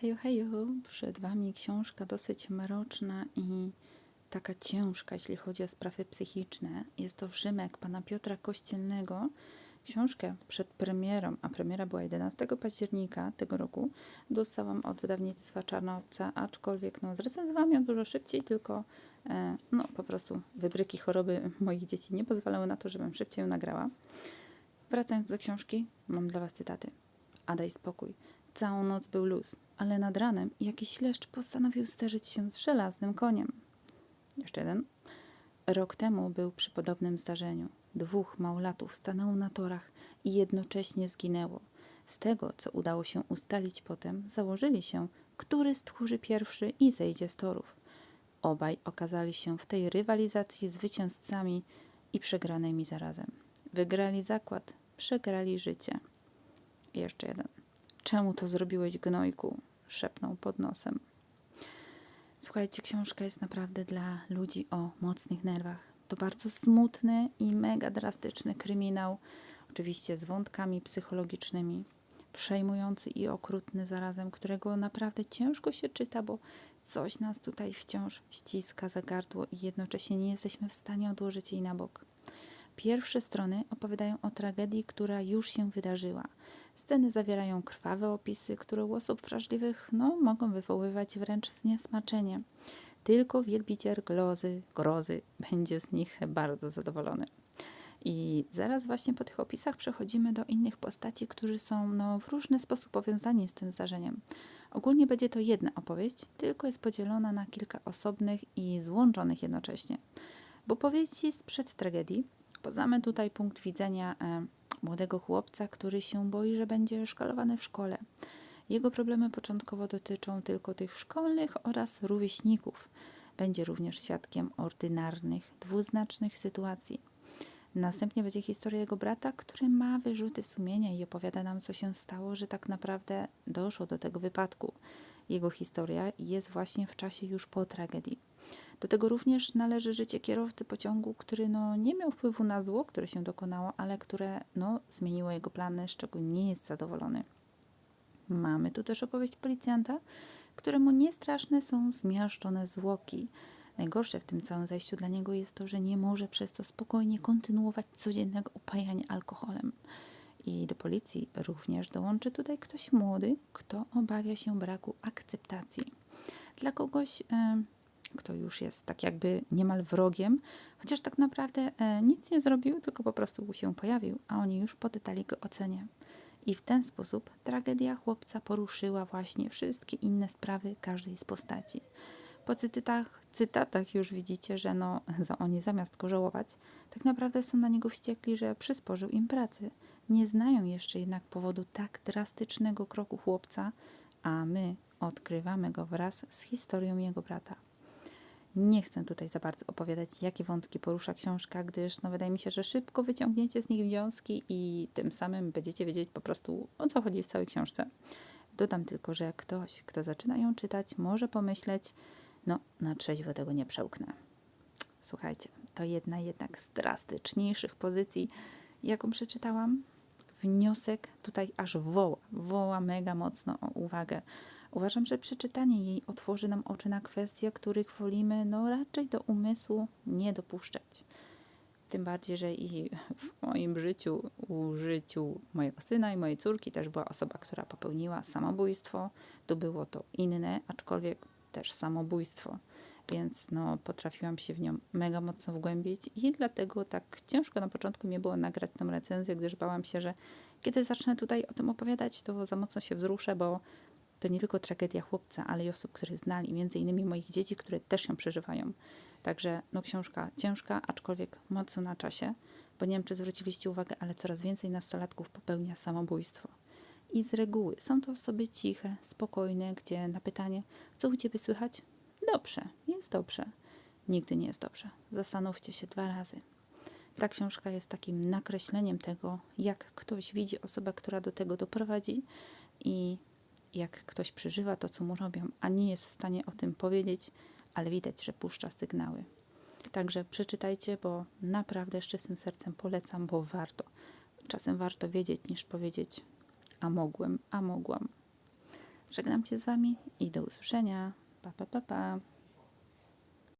Hejo, hejo, przed Wami książka dosyć mroczna i taka ciężka, jeśli chodzi o sprawy psychiczne. Jest to Rzymek pana Piotra Kościelnego. Książkę przed premierą, a premiera była 11 października tego roku, dostałam od wydawnictwa Czarnowca, aczkolwiek no, zrecenzowałam ją dużo szybciej, tylko e, no, po prostu wybryki choroby moich dzieci nie pozwalały na to, żebym szybciej ją nagrała. Wracając do książki, mam dla Was cytaty. A daj spokój. Całą noc był luz, ale nad ranem jakiś leszcz postanowił zderzyć się z żelaznym koniem. Jeszcze jeden. Rok temu był przy podobnym zdarzeniu. Dwóch małolatów stanęło na torach i jednocześnie zginęło. Z tego, co udało się ustalić potem, założyli się, który stchórzy pierwszy i zejdzie z torów. Obaj okazali się w tej rywalizacji zwycięzcami i przegranymi zarazem. Wygrali zakład, przegrali życie. Jeszcze jeden. Czemu to zrobiłeś, gnojku? szepnął pod nosem. Słuchajcie, książka jest naprawdę dla ludzi o mocnych nerwach. To bardzo smutny i mega drastyczny kryminał, oczywiście z wątkami psychologicznymi, przejmujący i okrutny zarazem, którego naprawdę ciężko się czyta, bo coś nas tutaj wciąż ściska za gardło i jednocześnie nie jesteśmy w stanie odłożyć jej na bok. Pierwsze strony opowiadają o tragedii, która już się wydarzyła. Sceny zawierają krwawe opisy, które u osób wrażliwych no, mogą wywoływać wręcz zniesmaczenie. Tylko wielbiciel grozy, grozy będzie z nich bardzo zadowolony. I zaraz właśnie po tych opisach przechodzimy do innych postaci, którzy są no, w różny sposób powiązani z tym zdarzeniem. Ogólnie będzie to jedna opowieść, tylko jest podzielona na kilka osobnych i złączonych jednocześnie. Bo powieści sprzed tragedii Poznamy tutaj punkt widzenia e, młodego chłopca, który się boi, że będzie szkalowany w szkole. Jego problemy początkowo dotyczą tylko tych szkolnych oraz rówieśników. Będzie również świadkiem ordynarnych, dwuznacznych sytuacji. Następnie będzie historia jego brata, który ma wyrzuty sumienia i opowiada nam, co się stało, że tak naprawdę doszło do tego wypadku. Jego historia jest właśnie w czasie już po tragedii. Do tego również należy życie kierowcy pociągu, który no, nie miał wpływu na zło, które się dokonało, ale które no, zmieniło jego plany, z czego nie jest zadowolony. Mamy tu też opowieść policjanta, któremu niestraszne są zmiażdżone zwłoki. Najgorsze w tym całym zajściu dla niego jest to, że nie może przez to spokojnie kontynuować codziennego upajania alkoholem. I do policji również dołączy tutaj ktoś młody, kto obawia się braku akceptacji. Dla kogoś, kto już jest tak jakby niemal wrogiem, chociaż tak naprawdę e, nic nie zrobił, tylko po prostu się pojawił, a oni już poddali go ocenie. I w ten sposób tragedia chłopca poruszyła właśnie wszystkie inne sprawy każdej z postaci. Po cytatach, cytatach już widzicie, że no, za oni zamiast go żałować, tak naprawdę są na niego wściekli, że przysporzył im pracy. Nie znają jeszcze jednak powodu tak drastycznego kroku chłopca, a my odkrywamy go wraz z historią jego brata. Nie chcę tutaj za bardzo opowiadać, jakie wątki porusza książka, gdyż no, wydaje mi się, że szybko wyciągniecie z nich wnioski i tym samym będziecie wiedzieć po prostu o co chodzi w całej książce. Dodam tylko, że ktoś, kto zaczyna ją czytać, może pomyśleć, no na trzeźwo tego nie przełknę. Słuchajcie, to jedna jednak z drastyczniejszych pozycji, jaką przeczytałam. Wniosek tutaj aż woła, woła mega mocno o uwagę. Uważam, że przeczytanie jej otworzy nam oczy na kwestie, których wolimy no raczej do umysłu nie dopuszczać. Tym bardziej, że i w moim życiu, u życiu mojego syna i mojej córki też była osoba, która popełniła samobójstwo. To było to inne, aczkolwiek też samobójstwo. Więc no, potrafiłam się w nią mega mocno wgłębić i dlatego tak ciężko na początku mi było nagrać tą recenzję, gdyż bałam się, że kiedy zacznę tutaj o tym opowiadać, to za mocno się wzruszę, bo to nie tylko tragedia chłopca, ale i osób, które znali, między innymi moich dzieci, które też ją przeżywają. Także no, książka ciężka, aczkolwiek mocno na czasie, bo nie wiem, czy zwróciliście uwagę, ale coraz więcej nastolatków popełnia samobójstwo. I z reguły są to osoby ciche, spokojne, gdzie na pytanie, co u ciebie słychać? Dobrze, jest dobrze. Nigdy nie jest dobrze. Zastanówcie się dwa razy. Ta książka jest takim nakreśleniem tego, jak ktoś widzi osobę, która do tego doprowadzi i jak ktoś przeżywa to, co mu robią, a nie jest w stanie o tym powiedzieć, ale widać, że puszcza sygnały. Także przeczytajcie, bo naprawdę z czystym sercem polecam, bo warto. Czasem warto wiedzieć niż powiedzieć, a mogłem, a mogłam. Żegnam się z Wami i do usłyszenia. Pa, pa, pa, pa.